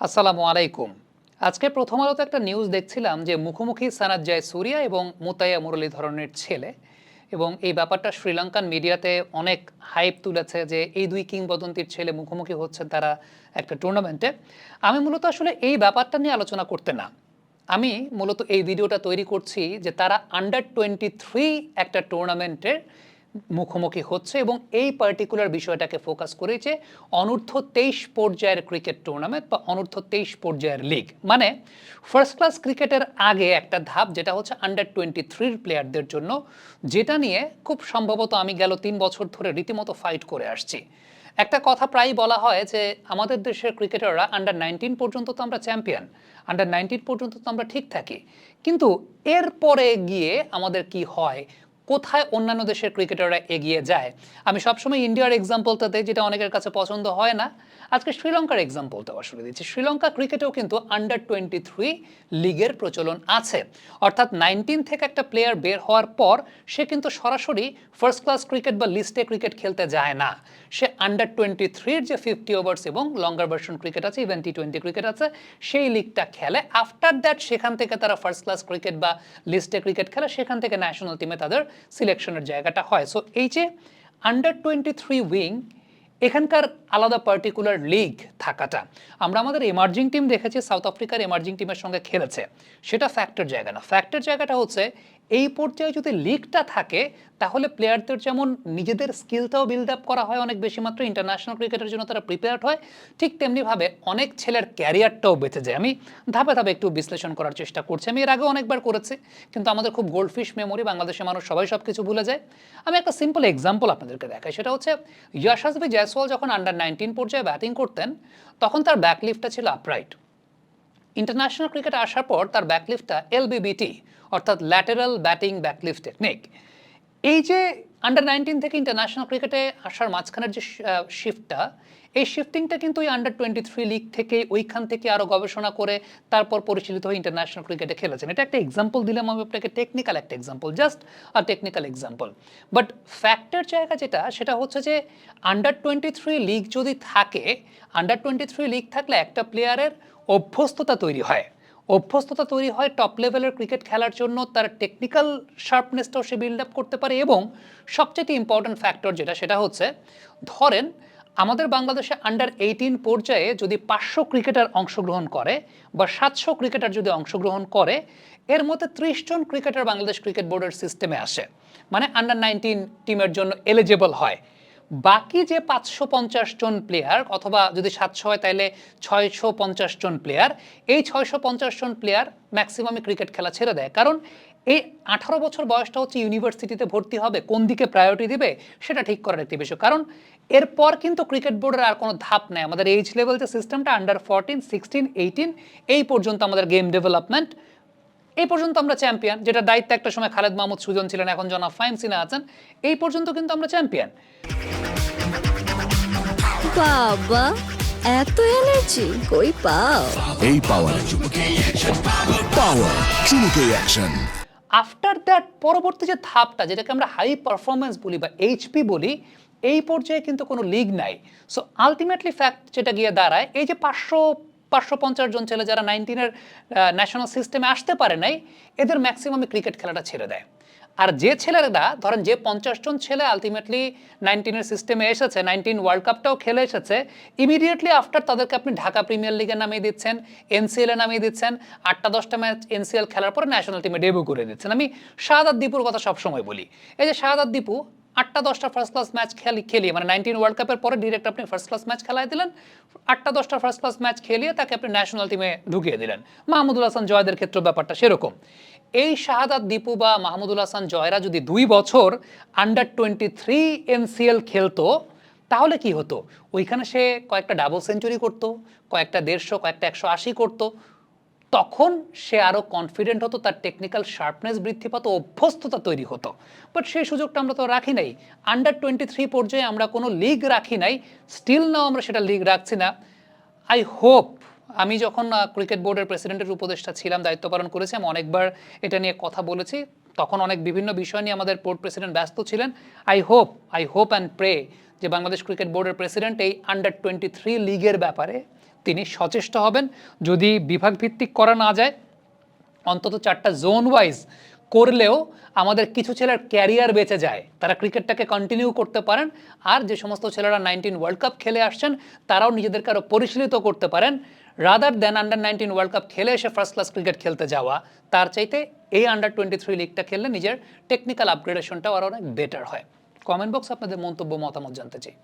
আসসালামু আলাইকুম। আজকে প্রথম আলোতে একটা নিউজ দেখছিলাম যে মুখোমুখি সানাত জয় সুরিয়া এবং মুতাইয়া মুরলীধরনের ছেলে এবং এই ব্যাপারটা শ্রীলঙ্কান মিডিয়াতে অনেক হাইপ তুলেছে যে এই দুই কিংবদন্তির ছেলে মুখোমুখি হচ্ছেন তারা একটা টুর্নামেন্টে আমি মূলত আসলে এই ব্যাপারটা নিয়ে আলোচনা করতে না। আমি মূলত এই ভিডিওটা তৈরি করছি যে তারা আন্ডার টোয়েন্টি থ্রি একটা টুর্নামেন্টের মুখোমুখি হচ্ছে এবং এই পার্টিকুলার বিষয়টাকে ফোকাস করেছে অনূর্ধ্ব তেইশ পর্যায়ের ক্রিকেট টুর্নামেন্ট বা অনূর্ধ্ব তেইশ পর্যায়ের লিগ মানে ফার্স্ট ক্লাস ক্রিকেটের আগে একটা ধাপ, যেটা হচ্ছে আন্ডার টোয়েন্টি থ্রির প্লেয়ারদের জন্য, যেটা নিয়ে খুব সম্ভবত আমি গেল তিন বছর ধরে রীতিমতো ফাইট করে আসছি। একটা কথা প্রায়ই বলা হয় যে আমাদের দেশের ক্রিকেটাররা আন্ডার নাইনটিন পর্যন্ত তো আমরা চ্যাম্পিয়ন আন্ডার নাইনটিন পর্যন্ত তো আমরা ঠিক থাকি। কিন্তু এরপরে গিয়ে আমাদের কি হয়? কোথায় অন্যান্য দেশের ক্রিকেটাররা এগিয়ে যায়? আমি সবসময় ইন্ডিয়ার এক্সাম্পলটা দিই যেটা অনেকের কাছে পছন্দ হয় না, আজকে শ্রীলঙ্কার এক্সাম্পলটা আসলে দিচ্ছি। শ্রীলঙ্কা ক্রিকেটেও কিন্তু আন্ডার টোয়েন্টি থ্রি লিগের প্রচলন আছে। অর্থাৎ নাইনটিন থেকে একটা প্লেয়ার বের হওয়ার পর, সে কিন্তু সরাসরি ফার্স্ট ক্লাস ক্রিকেট বা লিস্টে ক্রিকেট খেলতে যায় না। সে আন্ডার টোয়েন্টি থ্রির যে ফিফটি ওভার্স এবং লঙ্গার ভার্সন ক্রিকেট আছে ইভেন টি টোয়েন্টি ক্রিকেট আছে, সেই লিগটা খেলে। আফটার দ্যাট সেখান থেকে তারা ফার্স্ট ক্লাস ক্রিকেট বা লিস্টে ক্রিকেট খেলে, সেখান থেকে ন্যাশনাল টিমে তাদের সিলেকশনের জায়গাটা হয়। সো এই যে আন্ডার টোয়েন্টি থ্রি উইং এখানকার আলাদা পার্টিকুলার লিগ থাকাটা। আমরা আমাদের এমার্জিং টিম দেখেছি সাউথ আফ্রিকার এমার্জিং টিমের সঙ্গে খেলেছে। সেটা ফ্যাক্টর জায়গা না। ফ্যাক্টর জায়গাটা হচ্ছে, এই পর্যায়ে যদি লিগটা থাকে, তাহলে প্লেয়ারদের যেমন নিজেদের স্কিলটাও বিল্ড আপ করা হয় অনেক বেশি মাত্র ইন্টারন্যাশনাল ক্রিকেটের জন্য তারা প্রিপেয়ার্ড হয়, ঠিক তেমনিভাবে অনেক ছেলের ক্যারিয়ারটাও বেঁচে যায়। আমি ধাপে ধাপে একটু বিশ্লেষণ করার চেষ্টা করছি। আমি এর আগে অনেকবার করেছি, কিন্তু আমাদের খুব গোল্ডফিশ মেমোরি বাংলাদেশের মানুষ সবাই সব কিছু ভুলে যায়। আমি একটা সিম্পল এক্সাম্পল আপনাদেরকে দেখাই। সেটা হচ্ছে ইয়াশাসবি জয়সওয়াল যখন আন্ডার নাইনটিন পর্যায়ে ব্যাটিং করতেন, তখন তার ব্যাকলিফটটা ছিল আপরাইট ইন্টারন্যাশনাল ক্রিকেটে আসার পর তার ব্যাকলিফটটা এলবিবিটি অর্থাৎ ল্যাটেরাল ব্যাটিং ব্যাকলিফট টেকনিক এই যে আন্ডার নাইনটিন থেকে ইন্টারন্যাশনাল ক্রিকেটে আসার মাঝখানের যে শিফটটা এই শিফটিংটা কিন্তু ওই আন্ডার টোয়েন্টি থ্রি লিগ থেকে ওইখান থেকে আরও গবেষণা করে তারপর পরিচালিত হয়ে ইন্টারন্যাশনাল ক্রিকেটে খেলেছেন। এটা একটা এক্সাম্পল দিলাম আমি আপনাকে টেকনিক্যাল একটা এক্সাম্পল জাস্ট আর টেকনিক্যাল এক্সাম্পল বাট ফ্যাক্টের জায়গা যেটা, সেটা হচ্ছে যে আন্ডার টোয়েন্টি থ্রি লিগ যদি থাকে আন্ডার টোয়েন্টি থ্রি লিগ থাকলে একটা প্লেয়ারের অভ্যস্ততা তৈরি হয়। অভ্যস্ততা তৈরি হয় টপ লেভেলের ক্রিকেট খেলার জন্য, তার টেকনিক্যাল শার্পনেসটাও সে বিল্ড আপ করতে পারে এবং সবচেয়ে ইম্পর্ট্যান্ট ফ্যাক্টর যেটা, সেটা হচ্ছে, ধরেন আমাদের বাংলাদেশে আন্ডার এইটিন পর্যায়ে যদি পাঁচশো ক্রিকেটার অংশগ্রহণ করে বা সাতশো ক্রিকেটার যদি অংশগ্রহণ করে, এর মধ্যে ত্রিশ জন ক্রিকেটার বাংলাদেশ ক্রিকেট বোর্ডের সিস্টেমে আসে। মানে আন্ডার নাইনটিন টিমের জন্য এলিজেবল হয়। বাকি যে পাঁচশো পঞ্চাশ জন প্লেয়ার অথবা যদি সাতশো হয় তাহলে ছয়শো পঞ্চাশ জন প্লেয়ার এই ছয়শো পঞ্চাশ জন প্লেয়ার ম্যাক্সিমামে ক্রিকেট খেলা ছেড়ে দেয়। কারণ এই আঠারো বছর বয়সটা হচ্ছে ইউনিভার্সিটিতে ভর্তি হবে, কোন দিকে প্রায়োরিটি দিবে, সেটা ঠিক করার একটি বিষয়। কারণ এরপর কিন্তু ক্রিকেট বোর্ডের আর কোনো ধাপ নেই। আমাদের এইজ লেভেল যে সিস্টেমটা আন্ডার ফোরটিন সিক্সটিন এইটিন এই পর্যন্ত আমাদের গেম ডেভেলপমেন্ট এই পর্যন্ত আমরা চ্যাম্পিয়ন যেটা দায়িত্ব একটা সময় খালেদ মাহমুদ সুজন ছিলেন এখন জনাব ফাইম সিনা আছেন এই পর্যন্ত কিন্তু আমরা চ্যাম্পিয়ন। বাবা এত এনার্জি কই পাও? এই পাওয়ার পাওয়ার চুমুকে অ্যাকশন আফটার দ্যাট পরবর্তী যে ধাপটা যেটাকে আমরা হাই পারফরমেন্স বলি বা এইচপি বলি এই পর্যায়ে কিন্তু কোনো লিগ নাই। সো আলটিমেটলি ফ্যাক্ট যেটা গিয়ে দাঁড়ায় এই যে পাঁচশো পাঁচশো পঞ্চাশ জন ছেলে যারা নাইনটিনের ন্যাশনাল সিস্টেমে আসতে পারে নাই, এদের ম্যাক্সিমামে ক্রিকেট খেলাটা ছেড়ে দেয়। আর যে ছেলেরা, ধরেন যে পঞ্চাশ জন ছেলে আলটিমেটলি নাইনটিনের সিস্টেমে এসেছে নাইনটিন ওয়ার্ল্ড কাপটাও খেলে এসেছে ইমিডিয়েটলি আফটার তাদেরকে আপনি ঢাকা প্রিমিয়ার লিগে নামিয়ে দিচ্ছেন এনসিএল নামিয়ে দিচ্ছেন, আটটা দশটা ম্যাচ এনসিএল খেলার পরে ন্যাশনাল টিমে ডেবিউ করে দিচ্ছেন আমি শাহাদাত দীপুর কথা সবসময় বলি। এই যে শাহাদাত দীপু আটটা, দশটা ফার্স্ট ক্লাস ম্যাচ খেলি, খেলিয়ে মানে নাইনটিন ওয়ার্ল্ড কাপের পরে ডিরেক্ট আপনি ফার্স্ট ক্লাস ম্যাচ খেলায় দিলেন। আটটা, দশটা ফার্স্ট ক্লাস ম্যাচ খেলিয়ে তাকে আপনি ন্যাশনাল টিমে ঢুকিয়ে দিলেন। মাহমুদুল হাসান জয়দের ক্ষেত্রে ব্যাপারটা সেরকম। এই শাহাদাত দীপু বা মাহমুদুল হাসান জয়রা যদি দুই বছর আন্ডার টোয়েন্টি থ্রি এনসিএল খেলতো, তাহলে কি হতো? ওইখানে সে কয়েকটা ডাবল সেঞ্চুরি করতো, কয়েকটা দেড়শো, কয়েকটা একশো আশি করতো। তখন সে আরও কনফিডেন্ট হতো, তার টেকনিক্যাল শার্পনেস বৃদ্ধি পাতো, অভ্যস্ততা তৈরি হতো। বাট সেই সুযোগটা আমরা তো রাখি নাই। আন্ডার টোয়েন্টি থ্রি পর্যায়ে আমরা কোনো লিগ রাখি নাই। স্টিল নাও আমরা সেটা লিগ রাখছি না। আই হোপ আমি যখন ক্রিকেট বোর্ডের প্রেসিডেন্টের উপদেষ্টা ছিলাম, দায়িত্ব পালন করেছি, আমি অনেকবার এটা নিয়ে কথা বলেছি। তখন অনেক বিভিন্ন বিষয় নিয়ে আমাদের বোর্ড প্রেসিডেন্ট ব্যস্ত ছিলেন। I hope I hope and pray যে বাংলাদেশ ক্রিকেট বোর্ডের প্রেসিডেন্ট এই আন্ডার টোয়েন্টি থ্রি লিগের ব্যাপারে তিনি সচেষ্ট হবেন। যদি বিভাগভিত্তিক করা না যায়, অন্তত চারটা জোন ওয়াইজ করলেও আমাদের কিছু ছেলের ক্যারিয়ার বেঁচে যায়। তারা ক্রিকেটটাকে কন্টিনিউ করতে পারেন। আর যে সমস্ত ছেলেরা নাইনটিন ওয়ার্ল্ড কাপ খেলে আসছেন, তারাও নিজেদেরকে আরও পরিশীলিত করতে পারেন। Rather than under nineteen world cup খেলে এসে ফার্স্ট ক্লাস ক্রিকেট খেলতে যাওয়া, তার চাইতে এই আন্ডার টোয়েন্টি থ্রি লিগটা খেললে নিজের টেকনিক্যাল আপগ্রেডেশনটাও আরও অনেক বেটার হয়। কমেন্ট বক্স আপনাদের মন্তব্য, মতামত জানতে চাই।